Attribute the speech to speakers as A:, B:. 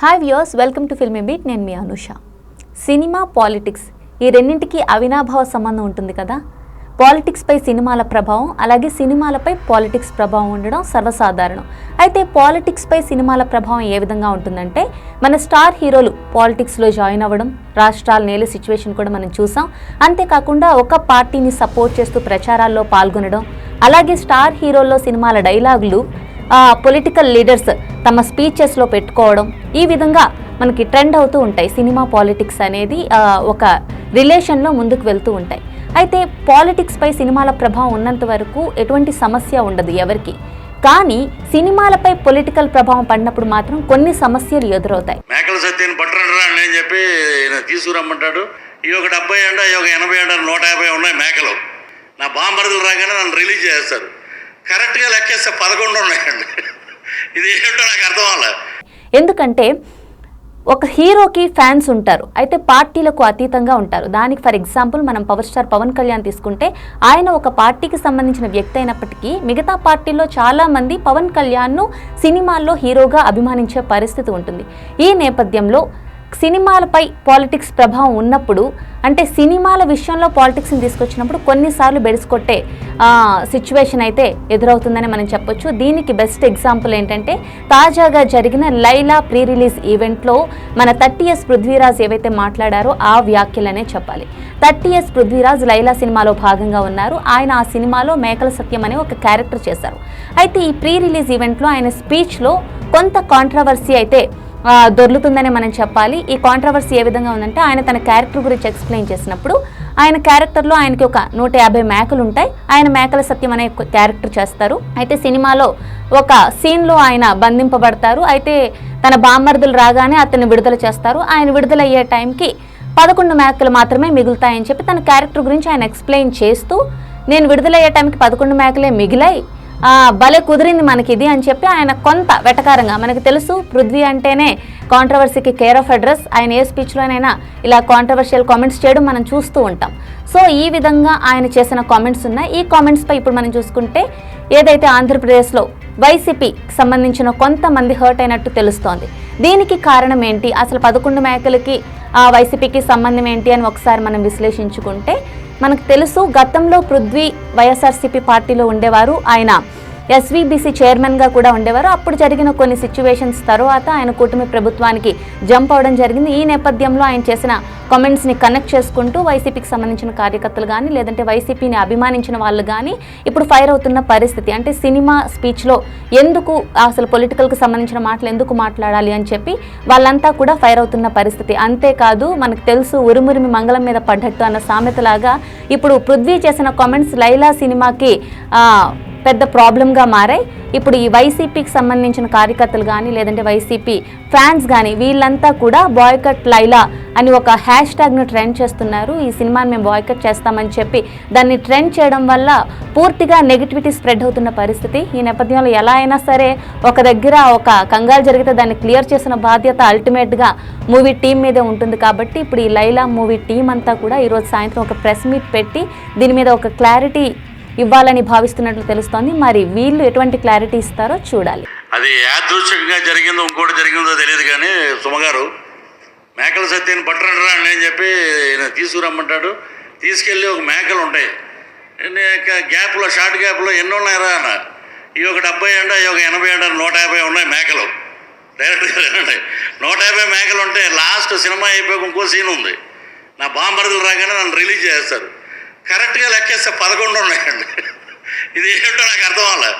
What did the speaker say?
A: Hi viewers welcome to film beat నేను మీ Anusha. Cinema politics ఈ రెండింటికి అవినాభావ సంబంధం ఉంటుంది కదా? పాలిటిక్స్పై సినిమాల ప్రభావం అలాగే సినిమాలపై పాలిటిక్స్ ప్రభావం ఉండడం సర్వసాధారణం. అయితే పాలిటిక్స్పై సినిమాల ప్రభావం ఏ విధంగా ఉంటుందంటే మన స్టార్ హీరోలు పాలిటిక్స్లో జాయిన్ అవ్వడం రాష్ట్రాలు నేల సిచ్యువేషన్ కూడా మనం చూసాం. అంతేకాకుండా ఒక పార్టీని సపోర్ట్ చేస్తూ ప్రచారాల్లో పాల్గొనడం అలాగే స్టార్ హీరోల్లో సినిమాల డైలాగులు పొలిటికల్ లీడర్స్ తమ స్పీచెస్లో పెట్టుకోవడం ఈ విధంగా మనకి ట్రెండ్ అవుతూ ఉంటాయి. సినిమా పాలిటిక్స్ అనేది ఒక రిలేషన్లో ముందుకు వెళ్తూ ఉంటాయి. అయితే పాలిటిక్స్పై సినిమాల ప్రభావం ఉన్నంత వరకు ఎటువంటి సమస్య ఉండదు ఎవరికి. కానీ సినిమాలపై పొలిటికల్ ప్రభావం పడినప్పుడు మాత్రం కొన్ని సమస్యలు ఎదురవుతాయి.
B: మేకల సత్యాన్ని పట్టరండి అని చెప్పి తీసుకురమ్మంటాడు. ఈ ఒక డెబ్బై ఎండ ఈ ఒక ఎనభై ఎండ నూట యాభై ఉన్నాయి మేకలు. నా బాంబర్దులు రాగానే నన్ను రిలీజ్ చేస్తారు కరెక్ట్గా లెక్కేస్తే పదకొండు ఉన్నాయండి. ఇది ఏంటో నాకు అర్థం అవ్వాలి
A: ఎందుకంటే ఒక హీరోకి ఫ్యాన్స్ ఉంటారు అయితే పార్టీలకు అతీతంగా ఉంటారు. దానికి ఫర్ ఎగ్జాంపుల్ మనం పవర్ స్టార్ పవన్ కళ్యాణ్ తీసుకుంటే ఆయన ఒక పార్టీకి సంబంధించిన వ్యక్తి అయినప్పటికీ మిగతా పార్టీలో చాలామంది పవన్ కళ్యాణ్ను సినిమాల్లో హీరోగా అభిమానించే పరిస్థితి ఉంటుంది. ఈ నేపథ్యంలో సినిమాలపై పాలిటిక్స్ ప్రభావం ఉన్నప్పుడు అంటే సినిమాల విషయంలో పాలిటిక్స్ని తీసుకొచ్చినప్పుడు కొన్నిసార్లు బెడిసికొట్టే సిచ్యువేషన్ అయితే ఎదురవుతుందని మనం చెప్పొచ్చు. దీనికి బెస్ట్ ఎగ్జాంపుల్ ఏంటంటే తాజాగా జరిగిన లైలా ప్రీ రిలీజ్ ఈవెంట్లో మన థర్టీ ఇయర్స్ పృథ్వీరాజ్ ఏవైతే మాట్లాడారో ఆ వ్యాఖ్యలనే చెప్పాలి. థర్టీ ఇయర్స్ పృథ్వీరాజ్ లైలా సినిమాలో భాగంగా ఉన్నారు. ఆయన ఆ సినిమాలో మేకల సత్యం అనే ఒక క్యారెక్టర్ చేశారు. అయితే ఈ ప్రీ రిలీజ్ ఈవెంట్లో ఆయన స్పీచ్లో కొంత కాంట్రవర్సీ అయితే దొర్లుతుందని మనం చెప్పాలి. ఈ కాంట్రవర్సీ ఏ విధంగా ఉందంటే ఆయన తన క్యారెక్టర్ గురించి ఎక్స్ప్లెయిన్ చేసినప్పుడు ఆయన క్యారెక్టర్లో ఆయనకి ఒక నూట యాభై మేకలు ఉంటాయి. ఆయన మేకల సత్యం అనే క్యారెక్టర్ చేస్తారు. అయితే సినిమాలో ఒక సీన్లో ఆయన బంధింపబడతారు. అయితే తన బామ్మర్దులు రాగానే అతన్ని విడుదల చేస్తారు. ఆయన విడుదలయ్యే టైంకి పదకొండు మేకలు మాత్రమే మిగులుతాయని చెప్పి తన క్యారెక్టర్ గురించి ఆయన ఎక్స్ప్లెయిన్ చేస్తూ నేను విడుదలయ్యే టైంకి పదకొండు మేకలే మిగిలాయి. భలే కుదిరింది మనకి ఇది అని చెప్పి ఆయన కొంత వెటకారంగా మనకు తెలుసు పృథ్వీ అంటేనే కాంట్రవర్సీకి కేర్ ఆఫ్ అడ్రస్ ఆయన ఏ స్పీచ్లోనైనా ఇలా కాంట్రవర్షియల్ కామెంట్స్ చేయడం మనం చూస్తూ ఉంటాం. సో ఈ విధంగా ఆయన చేసిన కామెంట్స్ ఉన్నాయి. ఈ కామెంట్స్పై ఇప్పుడు మనం చూసుకుంటే ఏదైతే ఆంధ్రప్రదేశ్లో వైసీపీకి సంబంధించిన కొంతమంది హర్ట్ అయినట్టు తెలుస్తోంది. దీనికి కారణం ఏంటి? అసలు పదకొండు మేకలకి ఆ, వైసీపీకి సంబంధం ఏంటి అని ఒకసారి మనం విశ్లేషించుకుంటే మనకు తెలుసు గతంలో పృథ్వీ వైఎస్ఆర్సీపీ పార్టీలో ఉండేవారు. ఆయన ఎస్వీబీసీ చైర్మన్గా కూడా ఉండేవారు. అప్పుడు జరిగిన కొన్ని సిచ్యువేషన్స్ తర్వాత ఆయన కూటమి ప్రభుత్వానికి జంప్ అవడం జరిగింది. ఈ నేపథ్యంలో ఆయన చేసిన కామెంట్స్ని కనెక్ట్ చేసుకుంటూ వైసీపీకి సంబంధించిన కార్యకర్తలు కానీ లేదంటే వైసీపీని అభిమానించిన వాళ్ళు కానీ ఇప్పుడు ఫైర్ అవుతున్న పరిస్థితి. అంటే సినిమా స్పీచ్లో ఎందుకు అసలు పొలిటికల్కి సంబంధించిన మాటలు ఎందుకు మాట్లాడాలి అని చెప్పి వాళ్ళంతా కూడా ఫైర్ అవుతున్న పరిస్థితి. అంతేకాదు మనకు తెలుసు ఉరుమురిమి మంగళం మీద పడ్డట్టు అన్న సామెతలాగా ఇప్పుడు పృథ్వీ చేసిన కామెంట్స్ లైలా సినిమాకి పెద్ద ప్రాబ్లంగా మారాయి. ఇప్పుడు ఈ వైసీపీకి సంబంధించిన కార్యకర్తలు కానీ లేదంటే వైసీపీ ఫ్యాన్స్ కానీ వీళ్ళంతా కూడా బాయ్కట్ లైలా అని ఒక హ్యాష్ ట్యాగ్ను ట్రెండ్ చేస్తున్నారు. ఈ సినిమాని మేము బాయ్కట్ చేస్తామని చెప్పి దాన్ని ట్రెండ్ చేయడం వల్ల పూర్తిగా నెగిటివిటీ స్ప్రెడ్ అవుతున్న పరిస్థితి. ఈ నేపథ్యంలో ఎలా అయినా సరే ఒక దగ్గర ఒక కంగారు జరిగితే దాన్ని క్లియర్ చేసిన బాధ్యత అల్టిమేట్గా మూవీ టీం మీదే ఉంటుంది కాబట్టి ఇప్పుడు ఈ లైలా మూవీ టీం అంతా కూడా ఈరోజు సాయంత్రం ఒక ప్రెస్ మీట్ పెట్టి దీని మీద ఒక క్లారిటీ ఇవ్వాలని భావిస్తున్నట్లు తెలుస్తోంది. మరి వీళ్ళు ఎటువంటి క్లారిటీ ఇస్తారో చూడాలి.
B: అది యాదృచ్ఛికంగా జరిగిందో ఇంకోటి జరిగిందో తెలియదు కానీ సుమగారు మేకల సత్యాన్ని పట్టరండి అని చెప్పి తీసుకురమ్మంటాడు. తీసుకెళ్ళి ఒక మేకలు ఉంటాయి. గ్యాప్లో షార్ట్ గ్యాప్లో ఎన్ని ఉన్నాయరా అన్న ఈ ఒక డెబ్బై అండ ఈ ఒక ఎనభై అండ నూట యాభై ఉన్నాయి మేకలు. డైరెక్ట్గా నూట యాభై మేకలు ఉంటే లాస్ట్ సినిమా అయిపోయి ఇంకో సీన్ ఉంది. నా బాంబర్దులు రాగానే నన్ను రిలీజ్ చేస్తారు కరెక్ట్గా లెక్కేస్తే పదకొండు ఉన్నాయండి. ఇది ఏంటో నాకు అర్థం అవ్వాలి